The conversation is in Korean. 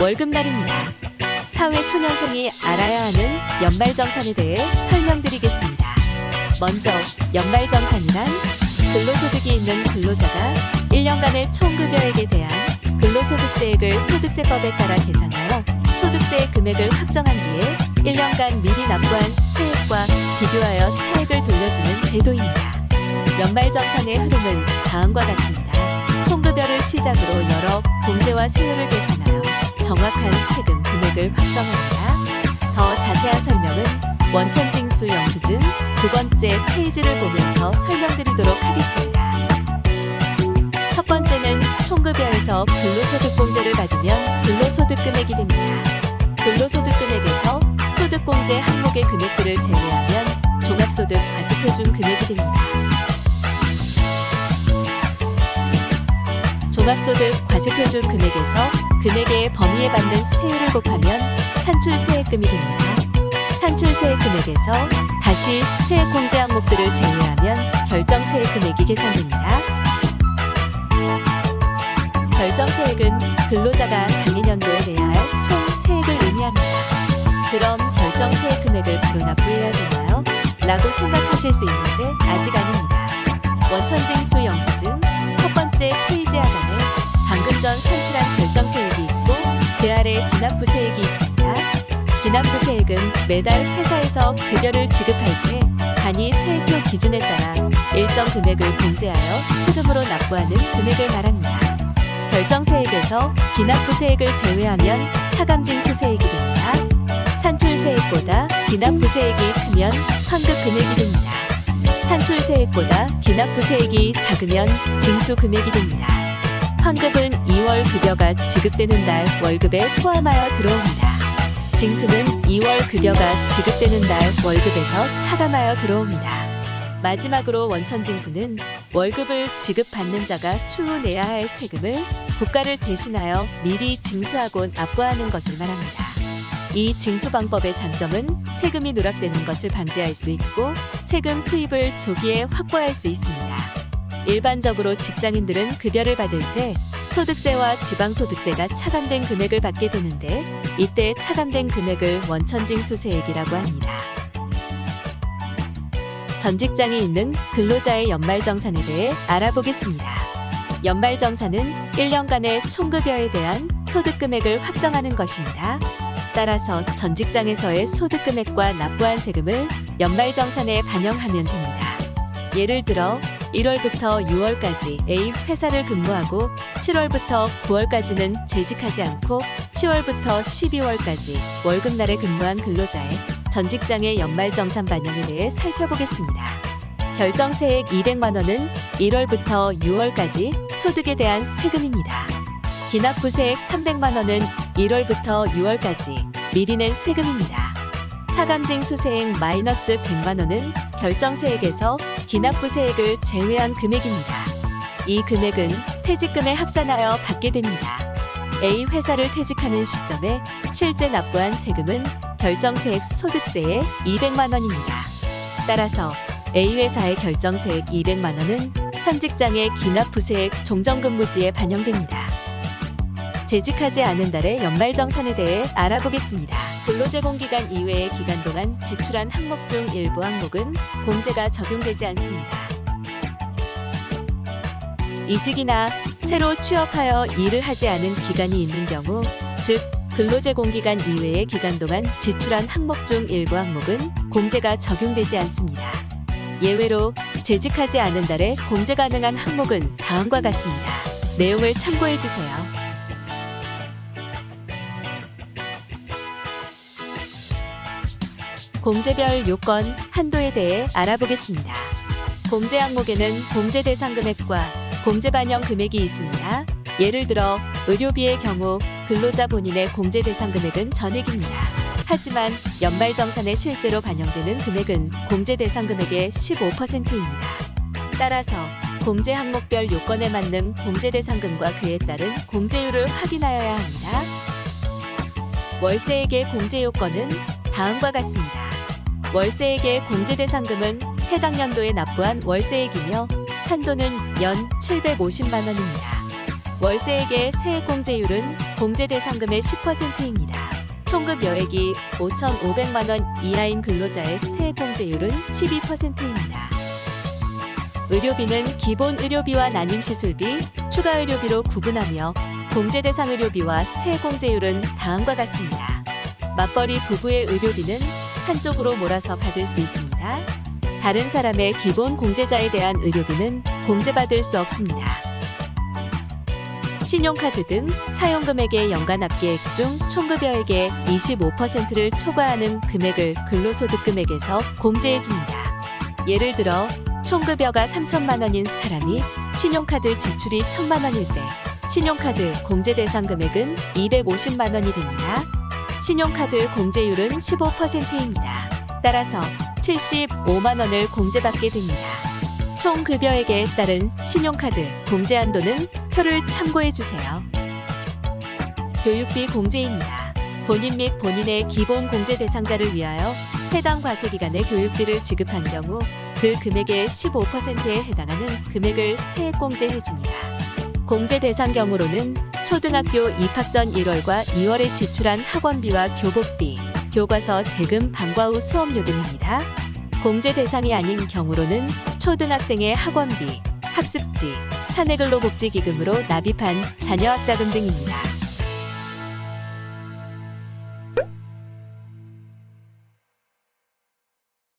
월급날입니다. 사회 초년생이 알아야 하는 연말정산에 대해 설명드리겠습니다. 먼저 연말정산이란 근로소득이 있는 근로자가 1년간의 총급여액에 대한 근로소득세액을 소득세법에 따라 계산하여 소득세 금액을 확정한 뒤에 1년간 미리 납부한 세액과 비교하여 차액을 돌려주는 제도입니다. 연말정산의 흐름은 다음과 같습니다. 총급여를 시작으로 여러 공제와 세율을 계산하여 정확한 세금 금액을 확정합니다. 더 자세한 설명은 원천징수 영수증 두 번째 페이지를 보면서 설명드리도록 하겠습니다. 첫 번째는 총급여에서 근로소득공제를 받으면 근로소득 금액이 됩니다. 근로소득 금액에서 소득공제 항목의 금액들을 제외하면 종합소득 과세표준 금액이 됩니다. 종합소득 과세표준 금액에서 금액의 범위에 받는 세율을 곱하면 산출세액금이 됩니다. 산출세액 금액에서 다시 세액 공제 항목들을 제외하면 결정세액 금액이 계산됩니다. 결정세액은 근로자가 당해년도에 내야 할 총 세액을 의미합니다. 그럼 결정세액 금액을 바로 납부해야 되나요? 라고 생각하실 수 있는데 아직 아닙니다. 원천징수 영수증 첫 번째 페이지 하단에 방금 전 산출한 결정세액이 있고 그 아래 기납부세액이 있습니다. 기납부세액은 매달 회사에서 급여를 지급할 때 단위 세액표 기준에 따라 일정 금액을 공제하여 세금으로 납부하는 금액을 말합니다. 결정세액에서 기납부세액을 제외하면 차감징수세액이 됩니다. 산출세액보다 기납부세액이 크면 환급 금액이 됩니다. 산출세액보다 기납부세액이 작으면 징수 금액이 됩니다. 환급은 2월 급여가 지급되는 날 월급에 포함하여 들어옵니다. 징수는 2월 급여가 지급되는 날 월급에서 차감하여 들어옵니다. 마지막으로 원천 징수는 월급을 지급받는 자가 추후 내야 할 세금을 국가를 대신하여 미리 징수하고 납부하는 것을 말합니다. 이 징수 방법의 장점은 세금이 누락되는 것을 방지할 수 있고 세금 수입을 조기에 확보할 수 있습니다. 일반적으로 직장인들은 급여를 받을 때 소득세와 지방소득세가 차감된 금액을 받게 되는데 이때 차감된 금액을 원천징수세액이라고 합니다. 전 직장이 있는 근로자의 연말정산에 대해 알아보겠습니다. 연말정산은 1년간의 총급여에 대한 소득금액을 확정하는 것입니다. 따라서 전 직장에서의 소득금액과 납부한 세금을 연말정산에 반영하면 됩니다. 예를 들어 1월부터 6월까지 A 회사를 근무하고 7월부터 9월까지는 재직하지 않고 10월부터 12월까지 월급날에 근무한 근로자의 전 직장의 연말정산 반영에 대해 살펴보겠습니다. 결정세액 200만 원은 1월부터 6월까지 소득에 대한 세금입니다. 기납부세액 300만 원은 1월부터 6월까지 미리 낸 세금입니다. 차감징수세액 마이너스 100만 원은 결정세액에서 기납부세액을 제외한 금액입니다. 이 금액은 퇴직금에 합산하여 받게 됩니다. A 회사를 퇴직하는 시점에 실제 납부한 세금은 결정세액 소득세의 200만 원입니다. 따라서 A 회사의 결정세액 200만 원은 현 직장의 기납부세액 종전근무지에 반영됩니다. 재직하지 않은 달의 연말정산에 대해 알아보겠습니다. 근로 제공 기간 이외의 기간 동안 지출한 항목 중 일부 항목은 공제가 적용되지 않습니다. 이직이나 새로 취업하여 일을 하지 않은 기간이 있는 경우, 즉 근로 제공 기간 이외의 기간 동안 지출한 항목 중 일부 항목은 공제가 적용되지 않습니다. 예외로 재직하지 않은 달에 공제 가능한 항목은 다음과 같습니다. 내용을 참고해 주세요. 공제별 요건 한도에 대해 알아보겠습니다. 공제 항목에는 공제 대상 금액과 공제 반영 금액이 있습니다. 예를 들어 의료비의 경우 근로자 본인의 공제 대상 금액은 전액입니다. 하지만 연말 정산에 실제로 반영되는 금액은 공제 대상 금액의 15%입니다. 따라서 공제 항목별 요건에 맞는 공제 대상금과 그에 따른 공제율을 확인하여야 합니다. 월세액의 공제 요건은 다음과 같습니다. 월세액의 공제 대상금은 해당 연도에 납부한 월세액이며 한도는 연 750만 원입니다. 월세액의 세액공제율은 공제대상금의 10%입니다. 총급 여액이 5,500만 원 이하인 근로자의 세액공제율은 12%입니다. 의료비는 기본 의료비와 난임 시술비, 추가 의료비로 구분하며 공제 대상 의료비와 세공제율은 다음과 같습니다. 맞벌이 부부의 의료비는 한쪽으로 몰아서 받을 수 있습니다. 다른 사람의 기본 공제자에 대한 의료비는 공제받을 수 없습니다. 신용카드 등 사용금액의 연간 합계액 중 총급여액의 25%를 초과하는 금액을 근로소득 금액에서 공제해줍니다. 예를 들어 총급여가 3천만 원인 사람이 신용카드 지출이 1천만 원일 때 신용카드 공제 대상 금액은 250만 원이 됩니다. 신용카드 공제율은 15%입니다. 따라서 75만 원을 공제받게 됩니다. 총 급여액에 따른 신용카드 공제 한도는 표를 참고해 주세요. 교육비 공제입니다. 본인 및 본인의 기본 공제 대상자를 위하여 해당 과세 기간에 교육비를 지급한 경우 그 금액의 15%에 해당하는 금액을 세액 공제해 줍니다. 공제 대상 경우로는 초등학교 입학 전 1월과 2월에 지출한 학원비와 교복비, 교과서 대금 방과 후 수업료 등입니다. 공제 대상이 아닌 경우로는 초등학생의 학원비, 학습지, 사내근로복지기금으로 납입한 자녀학자금 등입니다.